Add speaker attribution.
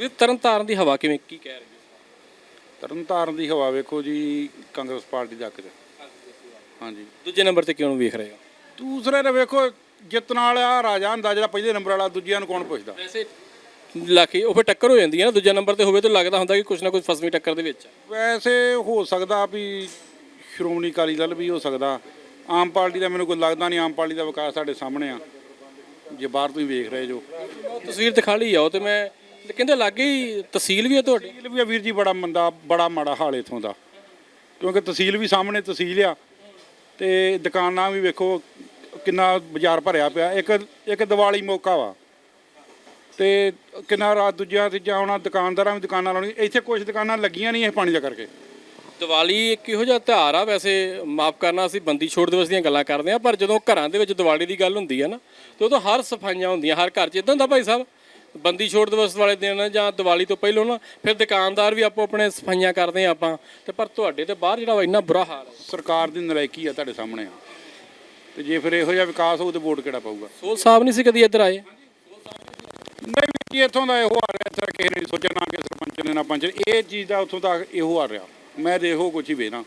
Speaker 1: ਵੀ ਤਰਨਤਾਰਨ ਦੀ ਹਵਾ ਕਿਵੇਂ ਕੀ ਕਹਿ ਰਹੀ ਹੈ?
Speaker 2: ਤਰਨਤਾਰਨ ਦੀ ਹਵਾ ਵੇਖੋ ਜੀ ਕਾਂਗਰਸ ਪਾਰਟੀ ਦੇ 'ਚ ਹਾਂਜੀ।
Speaker 1: ਦੂਜੇ ਨੰਬਰ ਤੇ ਕਿਉਂ ਵੇਖ ਰਹੇ ਹੋ?
Speaker 2: ਦੂਸਰੇ ਨੇ ਵੇਖੋ ਜਿੱਤਣ ਵਾਲਾ ਰਾਜਾ ਹੁੰਦਾ ਜਿਹੜਾ ਪਹਿਲੇ ਨੰਬਰ ਵਾਲਾ ਦੂਜਿਆਂ ਨੂੰ ਕੌਣ ਪੁੱਛਦਾ?
Speaker 1: ਵੈਸੇ ਲਾਕੇ ਉਹ ਫਿਰ ਟੱਕਰ ਹੋ ਜਾਂਦੀ ਹੈ ਨਾ ਦੂਜਾ ਨੰਬਰ ਤੇ ਹੋਵੇ ਤਾਂ ਲੱਗਦਾ ਹੁੰਦਾ ਕਿ ਕੁਛ ਨਾ ਕੁਛ ਫਸਵੀਂ ਟੱਕਰ ਦੇ ਵਿੱਚ।
Speaker 2: ਵੈਸੇ ਹੋ ਸਕਦਾ ਵੀ ਸ਼੍ਰੋਮਣੀ ਅਕਾਲੀ ਦਲ ਵੀ ਹੋ ਸਕਦਾ। ਆਮ ਪਾਰਟੀ ਦਾ ਮੈਨੂੰ ਕੋਈ ਲੱਗਦਾ ਨਹੀਂ ਆਮ ਪਾਰਟੀ ਦਾ ਵਿਕਾਸ ਸਾਡੇ ਸਾਹਮਣੇ ਆ। ਜੇ ਬਾਹਰ ਤੁਸੀਂ ਵੇਖ ਰਹੇ ਜੋ।
Speaker 1: ਤਸਵੀਰ ਦਿਖਾ ਲਈ ਆ ਉਹ ਤੇ ਮੈਂ ਤੇ ਕਹਿੰਦੇ ਲਾਗੇ ਹੀ ਤਹਿਸੀਲ ਵੀ ਹੈ ਤੁਹਾਡੀ?
Speaker 2: ਤਹਿਸੀਲ ਵੀ ਆ ਵੀਰ ਜੀ ਬੜਾ ਮੰਦਾ ਬੜਾ ਮਾੜਾ ਹਾਲ ਇਥੋਂ ਦਾ। ਕਿਉਂਕਿ ਤਹਿਸੀਲ ਵੀ ਸਾਹਮਣੇ ਤਹਿਸੀਲ ਆ ਤੇ ਦੁਕਾਨਾਂ ਵੀ ਵੇਖੋ ਕਿੰਨਾ ਬਾਜ਼ਾਰ ਭਰਿਆ ਪਿਆ। ਇੱਕ ਇੱਕ ਦੀਵਾਲੀ ਮੌਕਾ ਵਾ ਤੇ ਕਿੰਨਾ ਰਾਤ ਦੂਜਿਆਂ ਤੀਜਾ ਆਉਣਾ ਦੁਕਾਨਦਾਰਾਂ ਵੀ ਦੁਕਾਨਾਂ ਲਾਉਣੀ ਇੱਥੇ ਕੁਝ ਦੁਕਾਨਾਂ ਲੱਗੀਆਂ ਨਹੀਂ ਇਹ ਪਾਣੀ ਦਾ ਕਰਕੇ।
Speaker 1: ਦੀਵਾਲੀ ਇੱਕ ਇਹੋ ਜਿਹਾ ਤਿਉਹਾਰ ਆ ਵੈਸੇ ਮਾਫ ਕਰਨਾ ਅਸੀਂ ਬੰਦੀ ਛੋੜ ਦਿਵਸ ਦੀਆਂ ਗੱਲਾਂ ਕਰਦੇ ਆ ਪਰ ਜਦੋਂ ਘਰਾਂ ਦੇ ਵਿੱਚ ਦੀਵਾਲੀ ਦੀ ਗੱਲ ਹੁੰਦੀ ਹੈ ਨਾ ਤੇ ਉਦੋਂ ਹਰ ਸਫਾਈਆਂ ਹੁੰਦੀਆਂ ਹਰ ਘਰ 'ਚ। ਇਦਾਂ ਹੁੰਦਾ ਭਾਈ ਸਾਹਿਬ ਬੰਦੀ ਛੋੜ ਦਿਵਸ ਵਾਲੇ ਦਿਨ ਜਾਂ ਦੀਵਾਲੀ ਤੋਂ ਪਹਿਲਾਂ ਨਾ ਫਿਰ ਦੁਕਾਨਦਾਰ ਵੀ ਆਪੋ ਆਪਣੇ ਸਫਾਈਆਂ ਕਰਦੇ ਆ ਆਪਾਂ। ਤੇ ਪਰ ਤੁਹਾਡੇ ਤੇ ਬਾਹਰ ਜਿਹੜਾ ਵਾ ਇੰਨਾ ਬੁਰਾ ਹਾਲ ਹੈ
Speaker 2: ਸਰਕਾਰ ਦੀ ਨਲਾਇਕੀ ਆ ਤੁਹਾਡੇ ਸਾਹਮਣੇ ਆ। ਤੇ ਜੇ ਫਿਰ ਇਹੋ ਜਿਹਾ ਵਿਕਾਸ ਹੋਊ ਤੇ ਵੋਟ ਕਿਹੜਾ ਪਾਊਗਾ?
Speaker 1: ਸੋਲ ਸਾਹਿਬ ਨਹੀਂ ਸੀ ਕਦੀ ਇੱਧਰ ਆਏ?
Speaker 2: ਨਹੀਂ ਵੀ ਇੱਥੋਂ ਦਾ ਇਹੋ ਆ ਰਿਹਾ ਇੱਥੇ ਕਿਸੇ ਨੇ ਨਾ ਕਿ ਸਰਪੰਚ ਨੇ ਨਾ ਪੰਚ। ਇਹ ਚੀਜ਼ ਦਾ ਉੱਥੋਂ ਤੱਕ ਇਹੋ ਆ ਰਿਹਾ। ਮੈਂ ਇਹੋ ਕੁਝ ਹੀ ਵੇਖਣਾ